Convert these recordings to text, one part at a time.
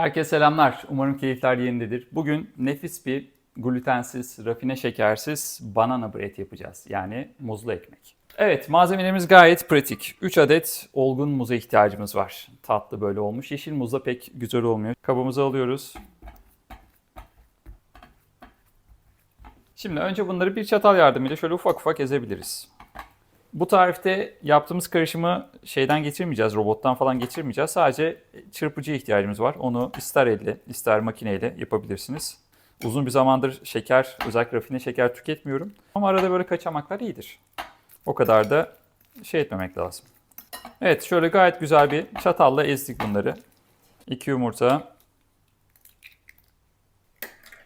Herkese selamlar. Umarım keyifler yerindedir. Bugün nefis bir glutensiz, rafine şekersiz banana bread yapacağız. Yani muzlu ekmek. Evet, malzemelerimiz gayet pratik. 3 adet olgun muza ihtiyacımız var. Tatlı böyle olmuş. Yeşil muzla pek güzel olmuyor. Kabımızı alıyoruz. Şimdi önce bunları bir çatal yardımıyla şöyle ufak ufak ezebiliriz. Bu tarifte yaptığımız karışımı şeyden geçirmeyeceğiz, robottan falan geçirmeyeceğiz. Sadece çırpıcıya ihtiyacımız var. Onu ister elle, ister makineyle yapabilirsiniz. Uzun bir zamandır şeker, özellikle rafine şeker tüketmiyorum. Ama arada böyle kaçamaklar iyidir. O kadar da şey etmemek lazım. Evet, şöyle gayet güzel bir çatalla ezdik bunları. İki yumurta.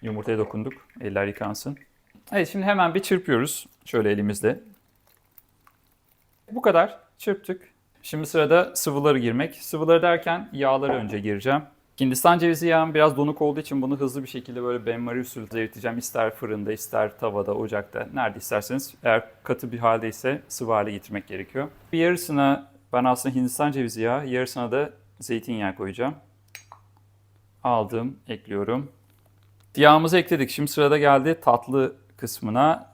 Yumurtaya dokunduk. Eller yıkansın. Evet, şimdi hemen bir çırpıyoruz. Şöyle elimizle. Bu kadar. Çırptık. Şimdi sırada sıvıları girmek. Sıvıları derken yağları önce gireceğim. Hindistan cevizi yağım biraz donuk olduğu için bunu hızlı bir şekilde böyle benmari usulü eriteceğim. İster fırında, ister tavada, ocakta, nerede isterseniz. Eğer katı bir haldeyse sıvı hale getirmek gerekiyor. Bir yarısına ben aslında Hindistan cevizi yağı, yarısına da zeytinyağı koyacağım. Aldım, ekliyorum. Yağımızı ekledik. Şimdi sırada geldi tatlı kısmına.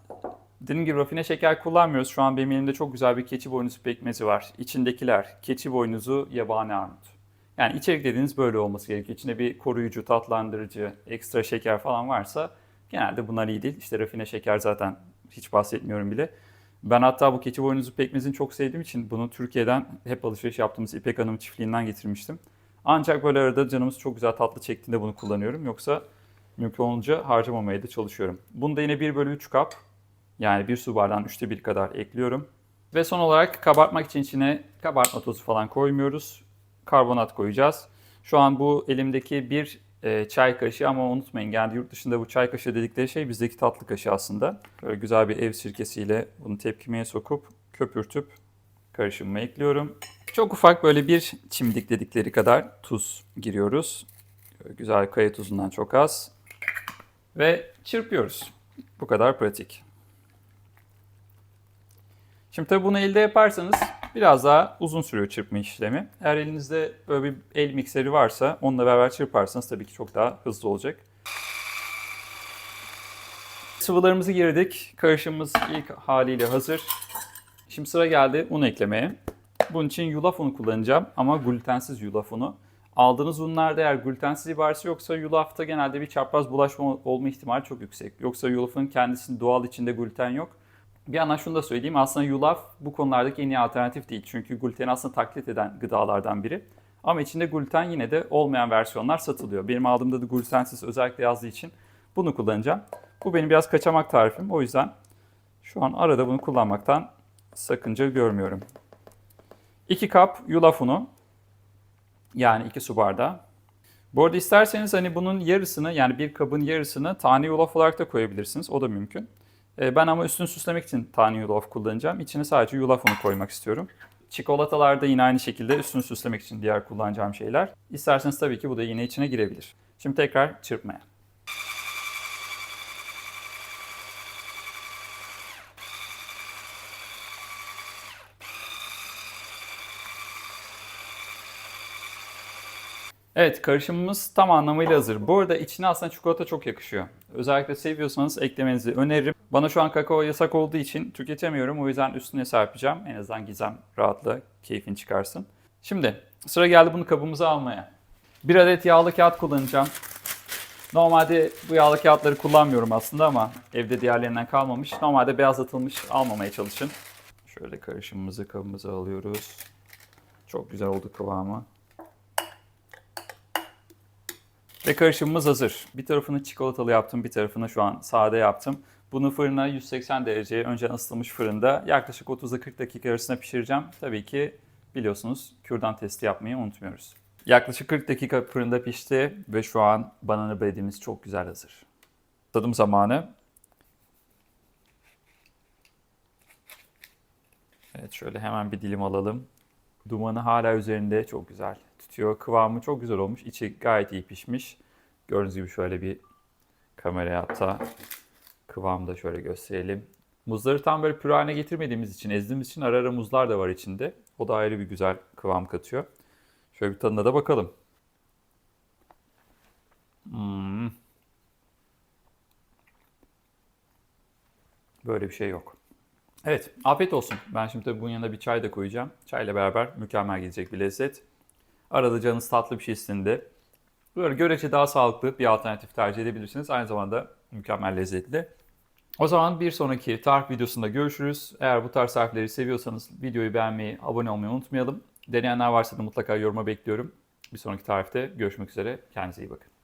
Dediğim gibi rafine şeker kullanmıyoruz. Şu an benim elimde çok güzel bir keçi boynuzu pekmezi var. İçindekiler keçi boynuzu yabani armut. Yani içerik dediğiniz böyle olması gerekiyor. İçinde bir koruyucu, tatlandırıcı, ekstra şeker falan varsa genelde bunlar iyi değil. İşte rafine şeker zaten hiç bahsetmiyorum bile. Ben hatta bu keçi boynuzu pekmezini çok sevdiğim için bunu Türkiye'den hep alışveriş yaptığımız İpek Hanım çiftliğinden getirmiştim. Ancak böyle arada canımız çok güzel tatlı çektiğinde bunu kullanıyorum. Yoksa mümkün olunca harcamamaya da çalışıyorum. Bunda yine 1 bölü 3 kap yani bir su bardağının üçte bir kadar ekliyorum. Ve son olarak kabartmak için içine kabartma tozu falan koymuyoruz. Karbonat koyacağız. Şu an bu elimdeki bir e, çay kaşığı ama unutmayın genelde yurt dışında bu çay kaşığı dedikleri şey bizdeki tatlı kaşığı aslında. Böyle güzel bir ev sirkesiyle bunu tepkimeye sokup köpürtüp karışımıma ekliyorum. Çok ufak böyle bir çimdik dedikleri kadar tuz giriyoruz. Böyle güzel kaya tuzundan çok az. Ve çırpıyoruz. Bu kadar pratik. Şimdi tabii bunu elde yaparsanız biraz daha uzun sürüyor çırpma işlemi. Eğer elinizde böyle bir el mikseri varsa onunla beraber çırparsanız tabii ki çok daha hızlı olacak. Sıvılarımızı girdik. Karışımımız ilk haliyle hazır. Şimdi sıra geldi un eklemeye. Bunun için yulaf unu kullanacağım ama glutensiz yulaf unu. Aldığınız unlarda eğer glutensiz ibaresi yoksa yulafta genelde bir çapraz bulaşma olma ihtimali çok yüksek. Yoksa yulafın kendisinin doğal içinde gluten yok. Bir yandan şunu da söyleyeyim. Aslında yulaf bu konulardaki en iyi alternatif değil. Çünkü gluteni aslında taklit eden gıdalardan biri. Ama içinde gluten yine de olmayan versiyonlar satılıyor. Benim aldığımda da glutensiz özellikle yazdığı için bunu kullanacağım. Bu benim biraz kaçamak tarifim. O yüzden şu an arada bunu kullanmaktan sakınca görmüyorum. 2 kap yulaf unu. Yani 2 su bardağı. Bu arada isterseniz hani bunun yarısını yani bir kabın yarısını tane yulaf olarak da koyabilirsiniz. O da mümkün. E, Ben ama üstünü süslemek için tane yulaf kullanacağım. İçine sadece yulaf unu koymak istiyorum. Çikolatalar da yine aynı şekilde üstünü süslemek için diğer kullanacağım şeyler. İsterseniz tabii ki bu da yine içine girebilir. Şimdi tekrar çırpmaya. Evet karışımımız tam anlamıyla hazır. Bu arada içine aslında çikolata çok yakışıyor. Özellikle seviyorsanız eklemenizi öneririm. Bana şu an kakao yasak olduğu için tüketemiyorum. O yüzden üstüne serpeceğim. En azından Gizem rahatla keyfini çıkarsın. Şimdi sıra geldi bunu kabımıza almaya. Bir adet yağlı kağıt kullanacağım. Normalde bu yağlı kağıtları kullanmıyorum aslında ama evde diğerlerinden kalmamış. Normalde beyazlatılmış almamaya çalışın. Şöyle karışımımızı kabımıza alıyoruz. Çok güzel oldu kıvamı. Ve karışımımız hazır. Bir tarafını çikolatalı yaptım, bir tarafını şu an sade yaptım. Bunu fırına 180 dereceye önceden ısıtılmış fırında yaklaşık 30 40 dakika arasında pişireceğim. Tabii ki biliyorsunuz kürdan testi yapmayı unutmuyoruz. Yaklaşık 40 dakika fırında pişti ve şu an banana breadimiz çok güzel hazır. Tadım zamanı. Evet şöyle hemen bir dilim alalım. Dumanı hala üzerinde çok güzel tutuyor. Kıvamı çok güzel olmuş. İçi gayet iyi pişmiş. Gördüğünüz gibi şöyle bir kameraya hatta kıvamı da şöyle gösterelim. Muzları tam böyle püre haline getirmediğimiz için, ezdiğimiz için ara ara muzlar da var içinde. O da ayrı bir güzel kıvam katıyor. Şöyle bir tadına da bakalım. Hmm. Böyle bir şey yok. Evet, afiyet olsun. Ben şimdi tabii bunun yanına bir çay da koyacağım. Çayla beraber mükemmel gidecek bir lezzet. Arada canınız tatlı bir şey istediğinde böyle görece daha sağlıklı bir alternatif tercih edebilirsiniz. Aynı zamanda mükemmel lezzetli. O zaman bir sonraki tarif videosunda görüşürüz. Eğer bu tarz tarifleri seviyorsanız videoyu beğenmeyi, abone olmayı unutmayalım. Deneyenler varsa da mutlaka yoruma bekliyorum. Bir sonraki tarifte görüşmek üzere. Kendinize iyi bakın.